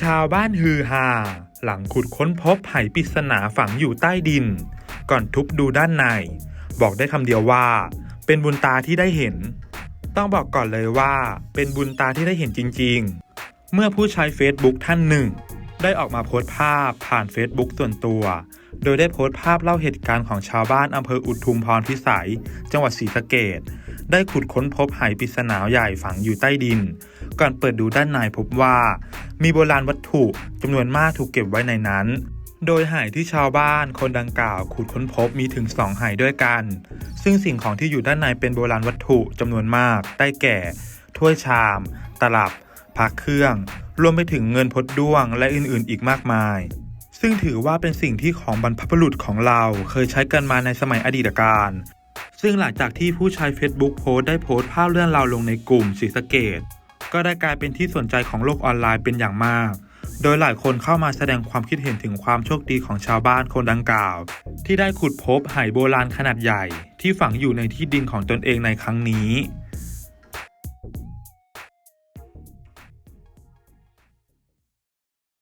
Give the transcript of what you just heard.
ชาวบ้านฮือฮาหลังขุดค้นพบไหปริศนาฝังอยู่ใต้ดิน ก่อนทุบดูด้านใน บอกได้คำเดียวว่า เป็นบุญตาที่ได้เห็น ต้องบอกก่อนเลยว่า เป็นบุญตาที่ได้เห็นจริง ๆ เมื่อผู้ใช้ Facebook ท่านหนึ่ง ได้ออกมาโพสต์ภาพผ่าน Facebook ส่วนตัว โดยได้โพสต์ภาพเล่าเหตุการณ์ของชาวบ้านอำเภออุทุมพรพิสัย จังหวัดศรีสะเกดได้ขุดค้นพบไหปริศนาใหญ่ฝังอยู่ใต้ดิน ก่อนเปิดดูด้านในพบว่า มีโบราณวัตถุจำนวนมากถูกเก็บไว้ในนั้น โดยไหที่ชาวบ้านคนดังกล่าวขุดค้นพบมีถึงสองไหด้วยกัน ซึ่งสิ่งของที่อยู่ด้านในเป็นโบราณวัตถุจำนวนมากได้แก่ ถ้วยชาม ตลับพักเครื่อง รวมไปถึงเงินพดด้วงและอื่นๆ อีกมากมาย ซึ่งถือว่าเป็นสิ่งที่ของบรรพบุรุษของเราเคยใช้กันมาในสมัยอดีตการซึ่งหลังจากที่ผู้ใช้ Facebook โพสต์ได้โพสต์ภาพเรื่องราวลงในกลุ่มศรีสเกด ก็ได้กลายเป็นที่สนใจของโลกออนไลน์เป็นอย่างมาก โดยหลายคนเข้ามาแสดงความคิดเห็นถึงความโชคดีของชาวบ้านคนดังกล่าว ที่ได้ขุดพบไหโบราณขนาดใหญ่ ที่ฝังอยู่ในที่ดินของตนเองในครั้งนี้